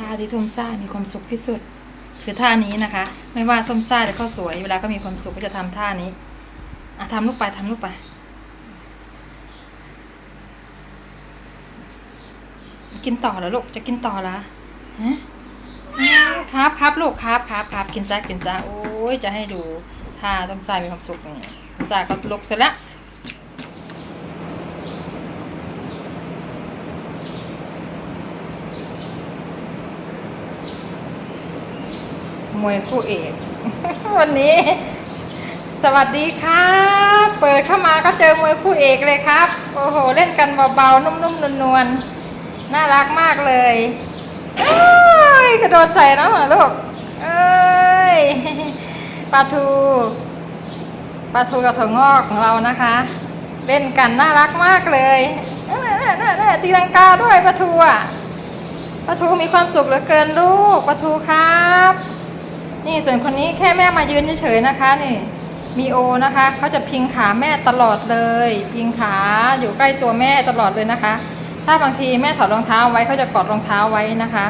ท่าที่ส้มซ่ามีความสุขที่สุด คือท่านี้นะคะ ไม่ว่าส้มซ่าหรือข้าวสวย เวลาก็มีความสุขก็จะทำท่านี้อะทำลูกไปทำลูกไปกินต่อเหรอลูกจะกินต่อเหรอฮะครับครับลูกครับครับครับกินจ้ากินจ้าโอ้ยจะให้ดูท่าส้มซ่ามีความสุขนี่ส้มซ่าก็ลุกเสร็จแล้ว มวยคู่เอกวันนี้ สวัสดีครับเปิดเข้ามาก็เจอมวยคู่เอกเลยครับ โอ้โห เล่นกันเบาๆนุ่มๆนวลๆน่ารักมากเลยเอ้ยกระโดดใส่น้องเหรอลูกเอ้ยปลาทูปลาทูกับถั่วงอกของเรานะคะ เล่นกันน่ารักมากเลยตีลังกาด้วยปลาทูอะปลาทูมีความสุขเหลือเกินลูกปลาทูครับ นี่ส่วนคนนี้แค่แม่มายืนเฉยๆนะคะนี่มีโอนะคะเขาจะพิงขาแม่ตลอดเลย พิงขาอยู่ใกล้ตัวแม่ตลอดเลยนะคะ ถ้าบางทีแม่ถอดรองเท้าไว้เขาจะกอดรองเท้าไว้นะคะ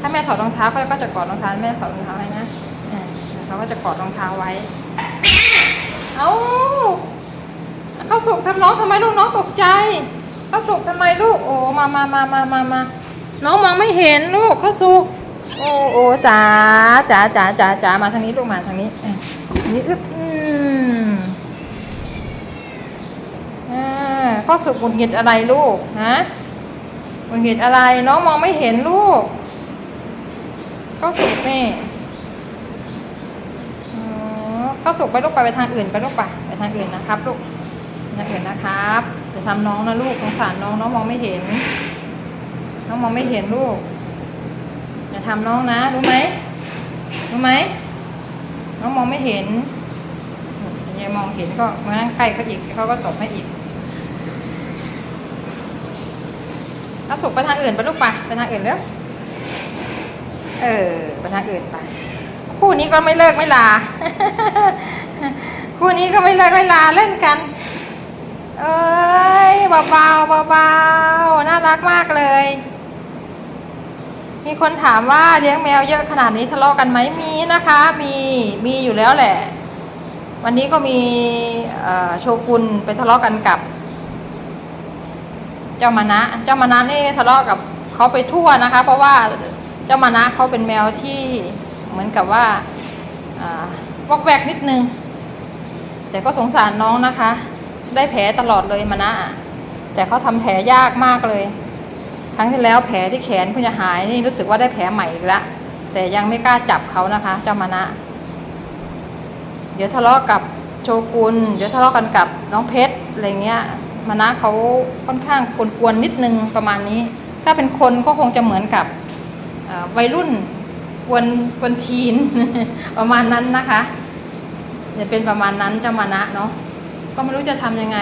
ถ้าแม่ถอดรองเท้าเขาก็จะกอดรองเท้าแม่ถอดรองเท้าไว้นะเขาก็จะกอดรองเท้าไว้ เอาเขาสุกทำน้องทำไมลูกน้องตกใจเขาสุกทำไมลูกโอ้มามามามามามาน้องมองไม่เห็นลูกเขาสุก โอ้โอ้จ๋าจ๋าจ๋าจ๋าจ๋ามาทางนี้ลูกมาทางนี้นี่อึ๊บอืมอ่าข้อสุกหงุดหงิดอะไรลูกฮะหงุดหงิดอะไรน้องมองไม่เห็นลูกข้อสุกนี่อ๋อข้อสุกไปลูกไปไปทางอื่นไปลูกไปไปทางอื่นนะครับลูกทางอื่นนะครับจะทำน้องนะลูกสงสารน้องน้องมองไม่เห็น น้องมองไม่เห็นลูก ทำน้องนะ รู้ไหมรู้ไหมน้องมองไม่เห็นยายมองเห็นก็มานั่งใกล้เขาอีกเขาก็ตบให้อีกเอาสุกไปทางอื่นไปลูกไปไปทางอื่นเร็วเออไปทางอื่นไปคู่นี้ก็ไม่เลิกไม่ลา คู่นี้ก็ไม่เลิกไม่ลาเล่นกัน เอ้ยเบาๆเบาๆน่ารักมากเลย มีคนถามว่าเลี้ยงแมวเยอะขนาดนี้ทะเลาะกันไหมมีนะคะ มีมีอยู่แล้วแหละ วันนี้ก็มีโชกุนไปทะเลาะกันกับ เจ้ามานะ เจ้ามานะนี่ทะเลาะกับเขาไปทั่วนะคะ เพราะว่าเจ้ามานะเขาเป็นแมวที่เหมือนกับว่าวอกแวกนิดนึง แต่ก็สงสารน้องนะคะ ได้แผลตลอดเลยมานะ แต่เขาทำแผลยากมากเลย ครั้งที่แล้วแผลที่แขนเพิ่งจะหายนี่รู้สึกว่าได้แผลใหม่อีกแล้วแต่ยังไม่กล้าจับเขานะคะ เจ้ามานะ เดี๋ยวทะเลาะกับโชกุนเดี๋ยวทะเลาะกันกับน้องเพชรอะไรเงี้ยมานะเขาค่อนข้างกวนๆนิดนึงประมาณนี้ ถ้าเป็นคนก็คงจะเหมือนกับวัยรุ่นกวนกวนทีนประมาณนั้นนะคะจะเป็นประมาณนั้นเจ้ามานะเนาะก็ไม่รู้จะทำยังไง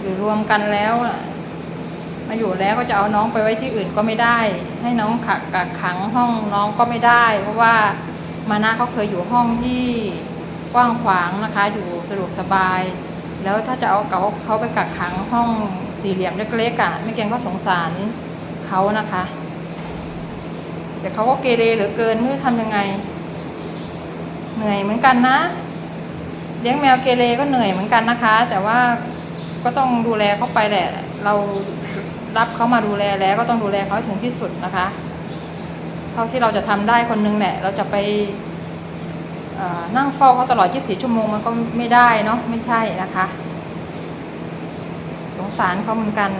อยู่รวมกันแล้ว มาอยู่แล้วก็จะเอาน้องไปไว้ที่อื่นก็ไม่ได้ ให้น้องขักกักขังห้องน้องก็ไม่ได้ เพราะว่ามานะเขาเคยอยู่ห้องที่กว้างขวางนะคะ อยู่สะดวกสบาย แล้วถ้าจะเอาเขาเขาไปกักขังห้องสี่เหลี่ยมเล็กๆอะไม่เกงก็สงสารเขานะคะ แต่เขาก็เกเรเหลือเกินไม่รู้ทำยังไง เหนื่อยเหมือนกันนะ เลี้ยงแมวเกเรก็เหนื่อยเหมือนกันนะคะ แต่ว่าก็ต้องดูแลเขาไปแหละ เรา รับเขามาดูแลแล้วก็ต้องดูแลเขาให้ถึงที่สุดนะคะ เท่าที่เราจะทำได้คนนึงแหละ เราจะไปนั่งเฝ้าเขาตลอด 24 ชั่วโมงมันก็ไม่ได้เนาะไม่ใช่นะคะ สงสารเขาเหมือนกัน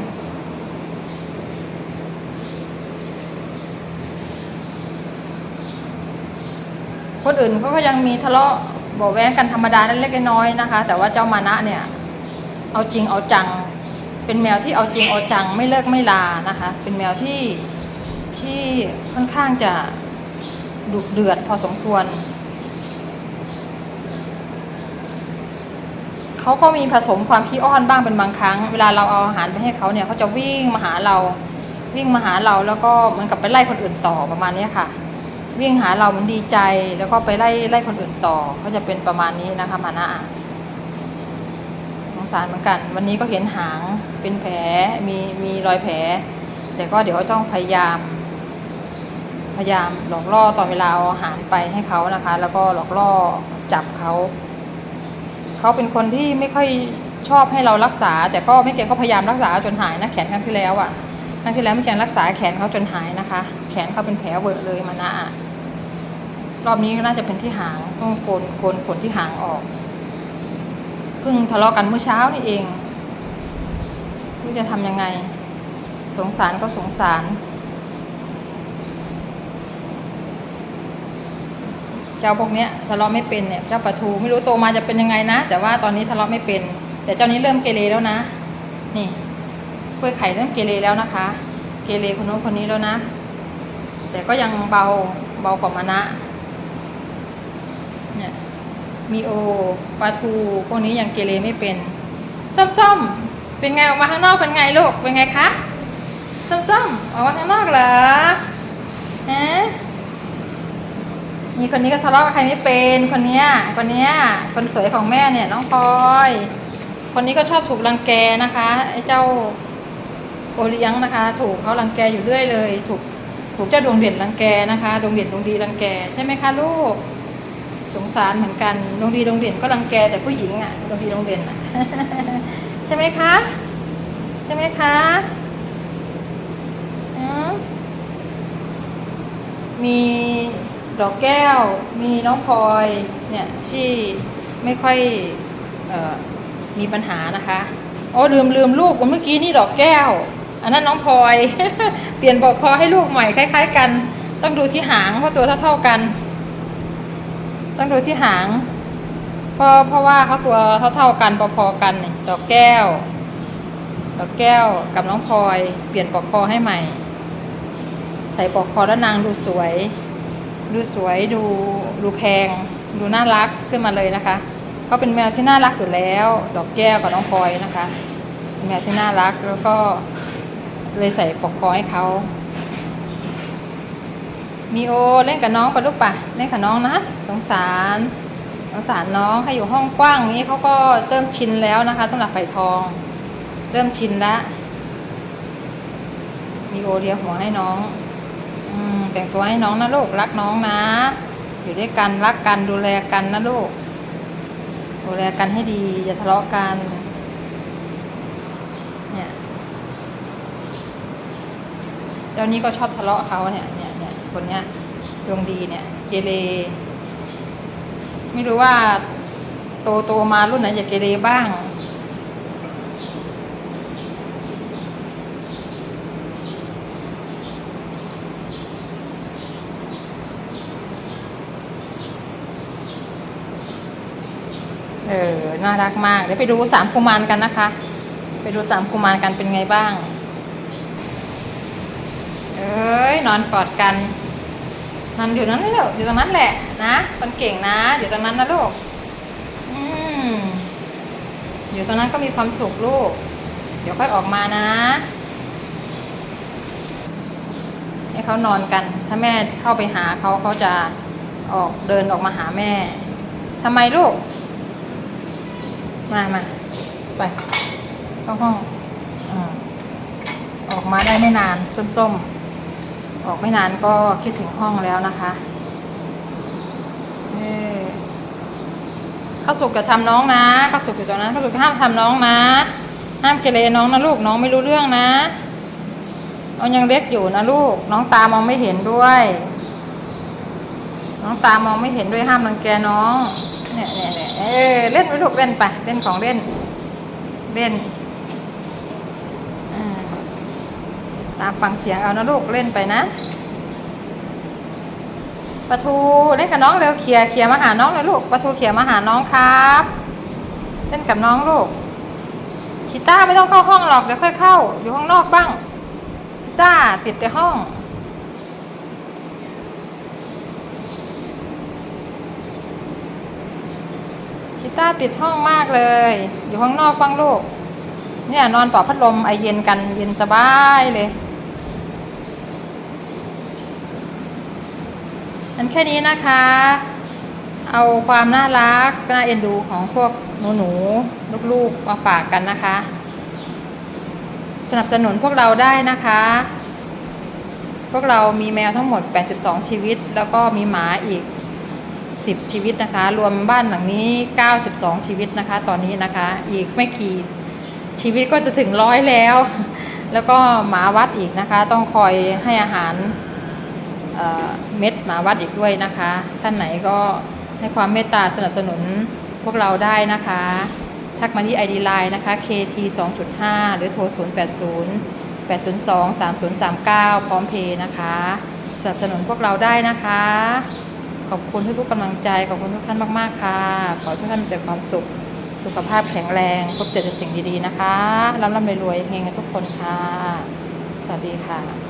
คนอื่นเขาก็ยังมีทะเลาะบอกแว้งกันธรรมดาเล็กๆน้อยๆนะคะ แต่ว่าเจ้ามานะเนี่ย เอาจริงเอาจัง เป็นแมวที่เอาจริงเอาจังไม่เลิกไม่ลานะคะ เป็นแมวที่ที่ค่อนข้างจะดุเดือดพอสมควร เขาก็มีผสมความขี้อ้อนบ้างเป็นบางครั้ง เวลาเราเอาอาหารไปให้เขาเนี่ยเขาจะวิ่งมาหาเรา วิ่งมาหาเราแล้วก็เหมือนกับไปไล่คนอื่นต่อประมาณนี้ค่ะ วิ่งหาเรามันดีใจแล้วก็ไปไล่ไล่คนอื่นต่อเขาจะเป็นประมาณนี้นะคะมานะอะ สารเหมือนกัน วันนี้ก็เห็นหางเป็นแผลมีมีรอยแผล แต่ก็เดี๋ยวต้องพยายาม พยายามหลอกล่อตอนเวลาเอาอาหารไปให้เขานะคะ แล้วก็หลอกล่อจับเขาเขาเป็นคนที่ไม่ค่อยชอบให้เรารักษา แต่ก็ไม่เก่งก็พยายามรักษาจนหายนะแขนครั้งที่แล้วอะ่ะครั้งที่แล้วไม่เก่งรักษาแขนเขาจนหายนะคะ แขนเขาเป็นแผลเวอะเลยมานะรอบนี้ก็น่าจะเป็นที่หางต้องโกนโกนขนที่หางออก เพิ่งทะเลาะกันเมื่อเช้านี่เองไม่รู้จะทำยังไง สงสารก็สงสาร เจ้าพวกเนี้ยทะเลาะไม่เป็นเนี่ยเจ้าปลาทูไม่รู้โตมาจะเป็นยังไงนะ แต่ว่าตอนนี้ทะเลาะไม่เป็น แต่เจ้านี้เริ่มเกเรแล้วนะ นี่กล้วยไข่เริ่มเกเรแล้วนะคะ เกเรคนโน้นคนนี้แล้วนะ แต่ก็ยังเบาเบากว่ามานะ มีโอปลาทูพวกนี้ยังเกเรไม่เป็น ส้มๆ เป็นไงออกมาข้างนอกเป็นไงลูก เป็นไงคะ ส้มๆ ออกมาข้างนอกเหรอฮะมีคนนี้ก็ทะเลาะกับใครไม่เป็น คนเนี้ย คนเนี้ย คนสวยของแม่เนี่ยน้องพลอย คนนี้ก็ชอบถูกรังแกนะคะไอ้เจ้าโอเลี้ยงนะคะ ถูกเขารังแกอยู่เรื่อยเลย ถูกถูกเจ้าดวงเด่นรังแกนะคะ ดวงเด่นดวงดีรังแกใช่ไหมคะลูก สงสารเหมือนกันดวงดีดวงเด่นก็รังแกแต่ผู้หญิงอะดวงดีดวงเด่นอะใช่ไหมคะใช่ไหมคะมีดอกแก้ว มีน้องพลอยเนี่ยที่ไม่ค่อยออมีปัญหานะคะอ๋อลืมลืมลูกเมื่อกี้นี่ดอกแก้ว อันนั้นน้องพลอย เปลี่ยนปลอกคอให้ลูกใหม่คล้าย ๆ กัน ต้องดูที่หางเพราะตัวเท่าๆกัน ต้องดูที่หางเพราะเพราะว่าเขาตัวเท่าๆกันพอๆกันนี่ดอกแก้ว ดอกแก้วกับน้องพลอยเปลี่ยนปอกคอให้ใหม่ ใส่ปอกคอแล้วนางดูสวย ดูสวยดูดูแพง ดูน่ารักขึ้นมาเลยนะคะเขาเป็นแมวที่น่ารักอยู่แล้ว ดอกแก้วกับน้องพลอยนะคะ เป็นแมวที่น่ารักแล้วก็เลยใส่ปอกคอให้เขา มีโอเล่นกับน้องปะลูกปะเล่นกับน้องนะสงสารสงสารน้องให้อยู่ห้องกว้างนี้เขาก็เริ่มชินแล้วนะคะสำหรับไผ่ทอง เริ่มชินแล้วมีโอเลียหัวให้น้องอืมแต่งตัวให้น้องนะลูกรักน้องนะ อยู่ด้วยกันรักกันดูแลกันนะลูกดูแลกันให้ดี อย่าทะเลาะกันเนี่ยเจ้านี้ก็ชอบทะเลาะเขาเนี่ย คนเนี้ยดวงดีเนี่ย เกเรไม่รู้ว่าโตโตมารุ่นไหนจะเกเรบ้าง เออ น่ารักมาก เดี๋ยวไปดูสามกุมารกันนะคะ ไปดูสามกุมารกันเป็นไงบ้าง เอ้ย นอนกอดกัน นอนอยู่นั้นเลยอยู่ตรงนั้นแหละนะ คนเก่งนะ อยู่ตรงนั้นนะลูกอืมอยู่ตรงนั้นก็มีความสุขลูก เดี๋ยวค่อยออกมานะ ให้เขานอนกัน ถ้าแม่เข้าไปหาเขาเขาจะออกเดินออกมาหาแม่ทำไมลูก มามาไปเข้าห้องอออกมาได้ไม่นาน ส้มๆ ออกไม่นานก็คิดถึงห้องแล้วนะคะเออข้าวสุกจะทำน้องนะข้าวสุกอยู่ตรงนั้นข้าวสุกห้ามทำน้องนะ ห้ามเกเรน้องนะลูกน้องไม่รู้เรื่องนะน้องยังเล็กอยู่นะลูก น้องตามองไม่เห็นด้วย น้องตามองไม่เห็นด้วยห้ามรังแกน้องเนี่ยเนี่ยเนี่ยเออเล่นไปลูกเล่นไปเล่นของเล่น เล่นอ่า ตามฟังเสียงเอานะลูกเล่นไปนะปะทูเล่นกับน้องเร็วเขียเขียมาหาน้องเลยลูกปะทูเขียมาหาน้องครับ เล่นกับน้องลูกกีต้าร์ไม่ต้องเข้าห้องหรอกเดี๋ยวค่อยเข้า อยู่ข้างนอกบ้างกีต้าร์ติดแต่ห้องชิต้าติดห้องมากเลย อยู่ข้างนอกบ้างลูกเนี่ยนอนปลอพัดลมไอเย็นกันเย็นสบายเลย อันแค่นี้นะคะ เอาความน่ารักน่าเอ็นดูของพวกหนูหนูๆลูกๆมาฝากกันนะคะ สนับสนุนพวกเราได้นะคะ พวกเรามีแมวทั้งหมด 82 ชีวิต แล้วก็มีหมาอีก 10 ชีวิตนะคะ รวมบ้านหลังนี้ 92 ชีวิตนะคะ ตอนนี้นะคะ อีกไม่กี่ชีวิตก็จะถึงร้อยแล้ว แล้วก็หมาวัดอีกนะคะ ต้องคอยให้อาหาร เม็ดหมาวัดอีกด้วยนะคะ ท่านไหนก็ให้ความเมตตาสนับสนุนพวกเราได้นะคะ ทักมาที่ ID Line นะคะ KT 2.5 หรือโทร 080 802 3039 พร้อมเพย์นะคะ สนับสนุนพวกเราได้นะคะ ขอบคุณทุกๆกำลังใจ ขอบคุณทุกท่านมากๆค่ะ ขอให้ทุกท่านมีแต่ความสุข สุขภาพแข็งแรง พบเจอแต่สิ่งดีๆนะคะร่ำร่ำรวยๆเฮงๆกันทุกคนค่ะ สวัสดีค่ะ